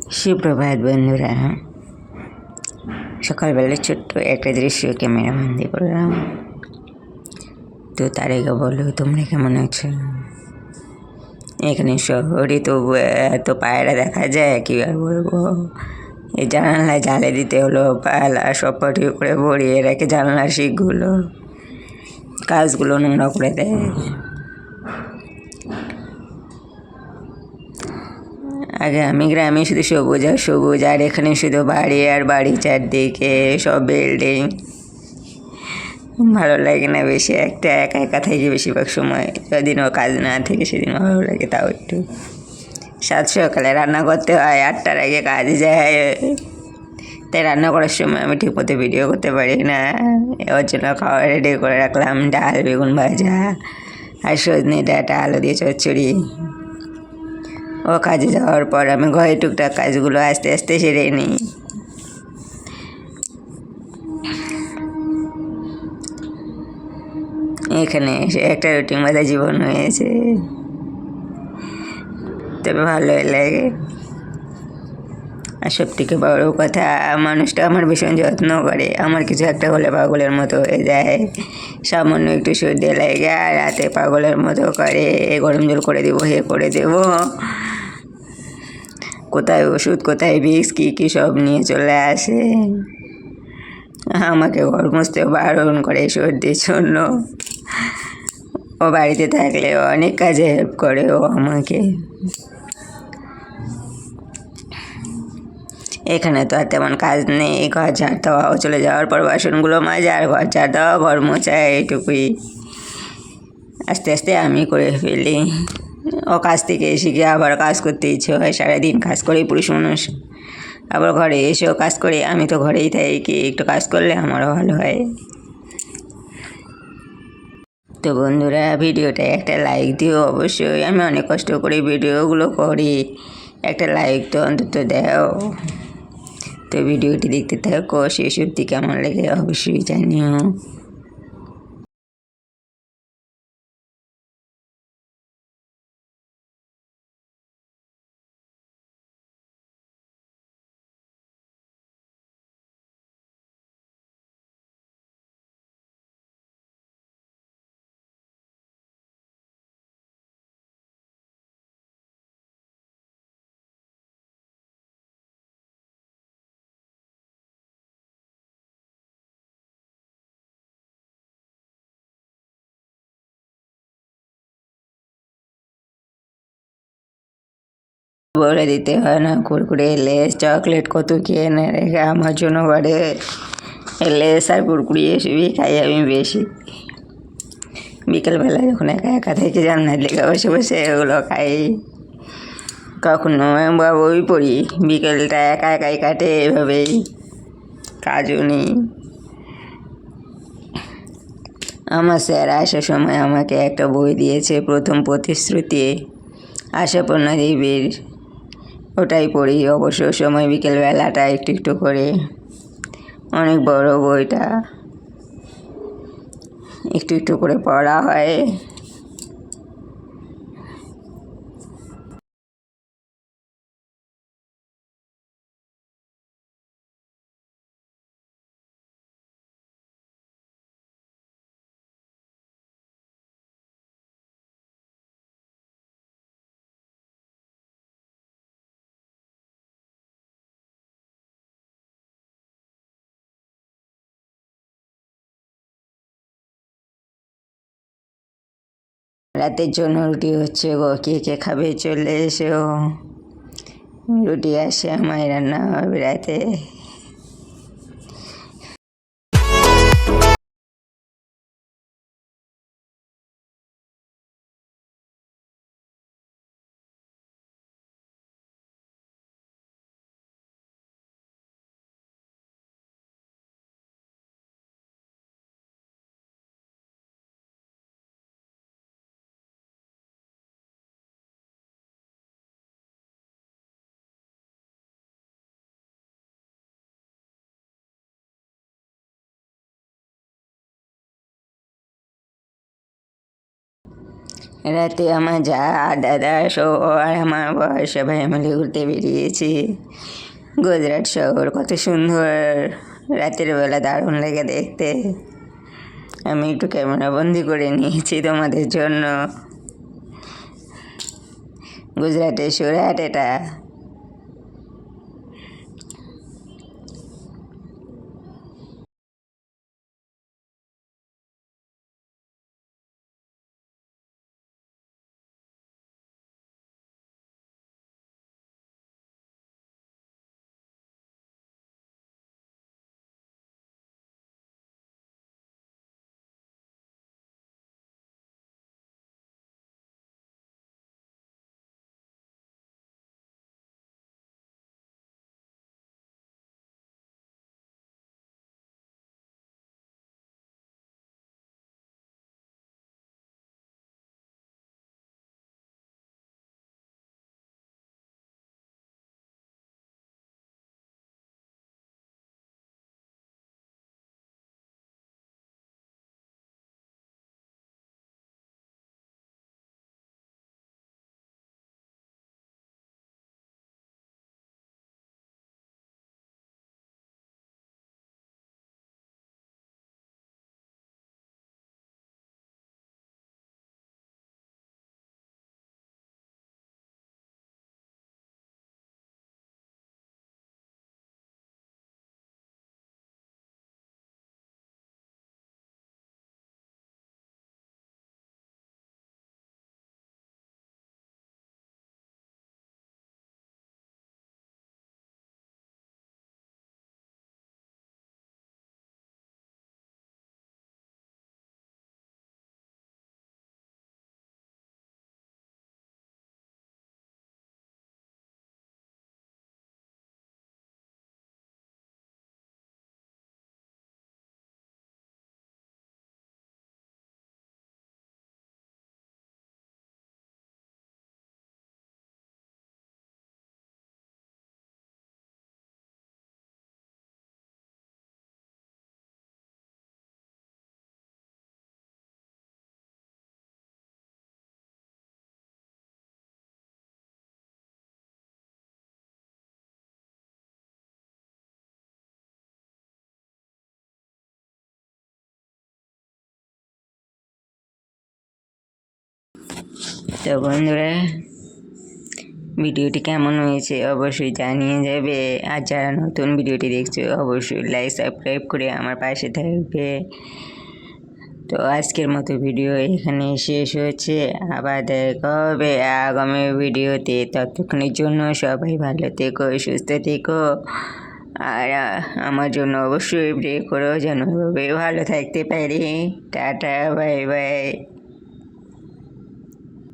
সুপ্রভাত বন্ধুরা। সকালবেলা ছোট্ট একটা দৃশ্য ক্যামেরা বন্দি করলাম। তো তার বলো, তোমরা কেমন আছো? এখানে শহরে তো, এত পায়রা দেখা যায়, কি আর বলব? এই জানালায় জালে দিতে হলো পায়লা সব পটি করে ভরিয়ে রেখে জানলার শিখগুলো কাজগুলো নোংরা করে দেয়। আগে আমি গ্রামে শুধু সবুজ আর সবুজ, আর এখানে শুধু বাড়ি আর বাড়ি চারদিকে সব বিল্ডিং ভালো লাগে না বেশি, একটা একা একা থেকে বেশিরভাগ সময়। যদিনও কাজ না থেকে সেদিন ভালো লাগে তাও একটু। সাত সকালে রান্না করতে হয়, আটটার আগে কাজে যায়। তাই রান্না করার সময় আমি ঠিক মতো ভিডিও করতে পারি না। ওর জন্য খাওয়া রেডি করে রাখলাম, ডাল, বেগুন ভাজা, আর সজনে ডাটা, আলু দিয়ে চচ্চড়ি। ও কাজে যাওয়ার পর আমি ঘরে টুকটাক কাজগুলো আস্তে আস্তে সেরে নিই। এখানে এসে একটা রুটিন বাঁধা জীবন হয়েছে। তবে ভালোই লাগে। আর সব থেকে বড় কথা, মানুষটা আমার ভীষণ যত্ন করে। আমার কিছু একটা হলে পাগলের মতো হয়ে যায়। সামান্য একটু সর্দি লাগে, আর রাতে পাগলের মতো করে এ গরম জল করে দেবো, হে করে দেবো। কোথায় ওষুধ, কোথায় বিষ কী কী সব নিয়ে চলে আসে। আমাকে ঘর বারণ করে সর্দির জন্য। ও বাড়িতে থাকলে অনেক কাজে হেল্প করে ও আমাকে। এখানে তো আর তেমন কাজ নেই, ঘর ঝাড় দেওয়া চলে যাওয়ার পর বাসনগুলো মাজা, আর ঘর ঝাড় দেওয়া, ঘর মোছা, এইটুকুই। আস্তে আস্তে আমি করে ফেলি। ও কাজ থেকে এসে গিয়ে আবার কাজ করতে ইচ্ছে হয়, সারাদিন কাজ করে পুরুষ মানুষ। আবার ঘরে এসেও কাজ করে, আমি তো ঘরেই থাকি, একটু কাজ করলে আমারও ভালো হয়। তো বন্ধুরা, ভিডিওটা একটা লাইক দিও অবশ্যই, আমি অনেক কষ্ট করে ভিডিওগুলো করি। একটা লাইক তো অন্তত দাও। তো ভিডিওটি দেখতে থাকো, শেষ অব্দি কেমন লাগে অবশ্যই জানিও। বলে দিতে হয় না। কুরকুরে, লেস, চকলেট কত খেয়ে এনে রেখে আমার জন্য ঘরে লেস আর কুরকুরি এসবই খাই আমি বেশি। বিকেলবেলা যখন একা একা থেকে জান্নার লেগে বসে বসে এগুলো খাই। কখনো বা বই পড়ি বিকেলটা একা একাই কাটে এভাবেই। কাজও নেই। আমার স্যার আসার সময় আমাকে একটা বই দিয়েছে প্রথম প্রতিশ্রুতি, আশাপূর্ণা দেবীর। ওটাই পড়ি অবসর সময় বিকেলবেলাটা একটু একটু করে। অনেক বড় বইটা। একটু একটু করে পড়া হয়। রাতের জন্য রুটি হচ্ছে গো, কে কে খাবে চলে এসো। রুটি আসে আমায় রান্না হবে রাতে। রাতে আমার যা দাদা সহ আর আমার বয়স সবাই মিলে ঘুরতে বেরিয়েছি। গুজরাট শহর কত সুন্দর। রাতের বেলা দারুণ লাগে দেখতে। আমি একটু ক্যামেরা বন্দি করে নিয়েছি তোমাদের জন্য। গুজরাটের সুরাট এটা। তো বন্ধুরা, ভিডিওটি কেমন হয়েছে অবশ্যই জানিয়ে যাবে। আর যারা নতুন ভিডিওটি দেখছ, অবশ্যই লাইক সাবস্ক্রাইব করে আমার পাশে থাকবে। তো আজকের মতো ভিডিও এখানে শেষ হচ্ছে। আবার দেখা হবে আগামী ভিডিওতে। ততক্ষণের জন্য সবাই ভালো থেকো, সুস্থ থেকো। আর আমার জন্য অবশ্যই প্রে করো যেন ভালো থাকতে পারি। Tata bye bye